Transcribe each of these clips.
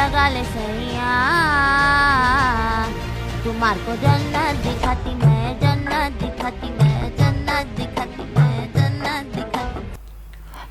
लगा ले सैया। मार को जन्नत दिखाती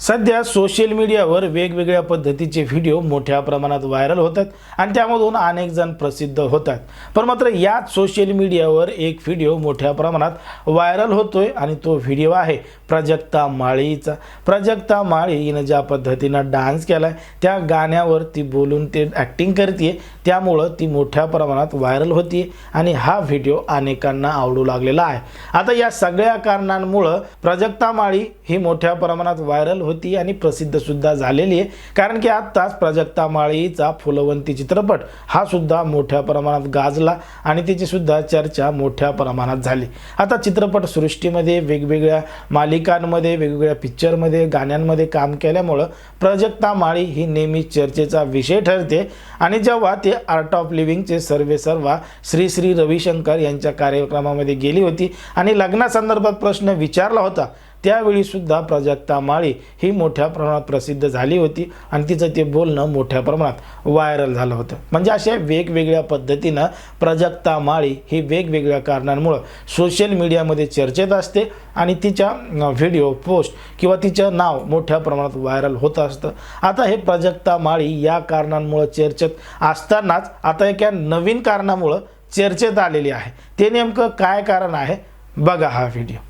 सध्या सोशल मीडियावर वेगवेगळ्या पद्धतीचे व्हिडिओ मोठ्या प्रमाणात व्हायरल होतात आणि त्यामधून अनेक जण प्रसिद्ध होतात. पण मात्र याच सोशल मीडियावर एक व्हिडिओ मोठ्या प्रमाणात व्हायरल होतोय आणि तो व्हिडिओ आहे प्राजक्ता माळीचा. प्राजक्ता माळी हिनं ज्या पद्धतीनं डान्स केला आहे त्या गाण्यावर ती बोलून ते ॲक्टिंग करते त्यामुळं ती मोठ्या प्रमाणात व्हायरल होती आणि हा व्हिडिओ अनेकांना आवडू लागलेला आहे. आता या सगळ्या कारणांमुळं प्राजक्ता माळी ही मोठ्या प्रमाणात व्हायरल होती आणि प्रसिद्धसुद्धा झालेली आहे. कारण की आत्ताच प्राजक्ता माळीचा फुलवंती चित्रपट हा सुद्धा मोठ्या प्रमाणात गाजला आणि त्याचीसुद्धा चर्चा मोठ्या प्रमाणात झाली. आता चित्रपट सृष्टीमध्ये वेगवेगळ्या मालिकांमध्ये वेगवेगळ्या पिक्चरमध्ये गाण्यांमध्ये काम केल्यामुळं प्राजक्ता माळी ही नेहमी चर्चेचा विषय ठरते आणि जेव्हा ते आर्ट ऑफ लिव्हिंगचे सर्वे सर्वा श्री श्री रविशंकर यांच्या कार्यक्रमामध्ये गेली होती आणि लग्नासंदर्भात प्रश्न विचारला होता त्यावेळीसुद्धा प्रजक्ता प्राजक्ता माळी ही मोठ्या प्रमाणात प्रसिद्ध झाली होती आणि तिचं ते बोलणं मोठ्या प्रमाणात व्हायरल झालं होतं. म्हणजे अशा वेगवेगळ्या पद्धतीनं प्राजक्ता माळी ही वेगवेगळ्या कारणांमुळं सोशल मीडियामध्ये चर्चेत असते आणि तिच्या व्हिडिओ पोस्ट किंवा तिचं नाव मोठ्या प्रमाणात व्हायरल होत असतं. आता हे प्राजक्ता माळी या कारणांमुळं चर्चेत असतानाच आता एका नवीन कारणामुळं चर्चेत आलेली आहे. ते नेमकं काय कारण आहे? बघा हा व्हिडिओ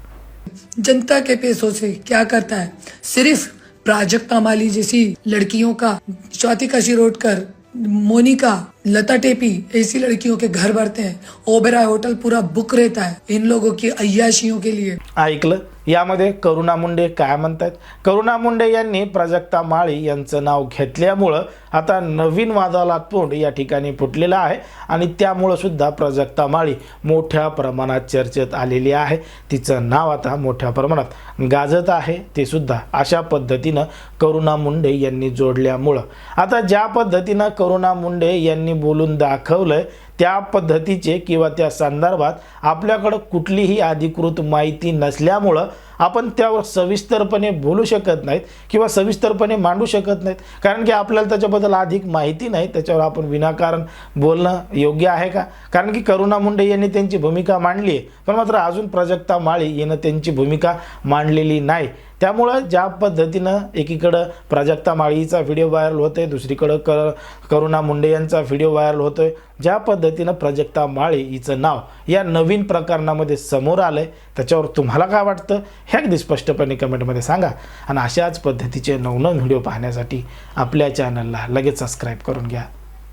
जनता के पैसों से क्या करता है? सिर्फ प्राजक्ता माली जैसी लड़कियों का चौथी कशी रोड कर मोनिका लता टेपी ऐसी लड़कियों के घर भरते हैं। ओबेरा होटल पूरा बुक रहता है इन लोगों की अय्याशियों के लिए। ऐकलं? यामध्ये करुणा मुंडे काय म्हणतात करुणा मुंडे यांनी प्राजक्ता माळी यांचं नाव घेतल्यामुळं आता नवीन वादाला तोंड या ठिकाणी फुटलेलं आहे आणि त्यामुळं सुद्धा प्राजक्ता माळी मोठ्या प्रमाणात चर्चेत आलेली आहे. तिचं नाव आता मोठ्या प्रमाणात गाजत आहे. ते सुद्धा अशा पद्धतीनं करुणा मुंडे यांनी जोडल्यामुळं. आता ज्या पद्धतीनं करुणा मुंडे यांनी बोलून दाखवलंय. त्या पद्धतीचे किंवा त्या संदर्भात आपल्याकडं कुठलीही अधिकृत माहिती नसल्यामुळं आपण त्यावर सविस्तरपणे बोलू शकत नाहीत किंवा सविस्तरपणे मांडू शकत नाहीत. कारण की आपल्याला त्याच्याबद्दल अधिक माहिती नाही त्याच्यावर आपण विनाकारण बोलणं योग्य आहे का? कारण की करुणा मुंडे यांनी त्यांची भूमिका मांडली आहे पण मात्र अजून प्राजक्ता माळी यानं त्यांची भूमिका मांडलेली नाही. त्यामुळं ज्या पद्धतीनं एकीकडं प्राजक्ता माळीचा व्हिडिओ व्हायरल होतोय दुसरीकडं क करुणा मुंडे यांचा व्हिडिओ व्हायरल होतोय ज्या पद्धतीनं प्राजक्ता माळी हिचं नाव या नवीन प्रकरणामध्ये समोर आलं आहे त्याच्यावर तुम्हाला काय वाटतं? हे अगदी स्पष्टपणे कमेंटमध्ये सांगा. आणि अशाच पद्धतीचे नवनवीन व्हिडिओ पाहण्यासाठी आपल्या चॅनलला लगेच सबस्क्राईब करून घ्या.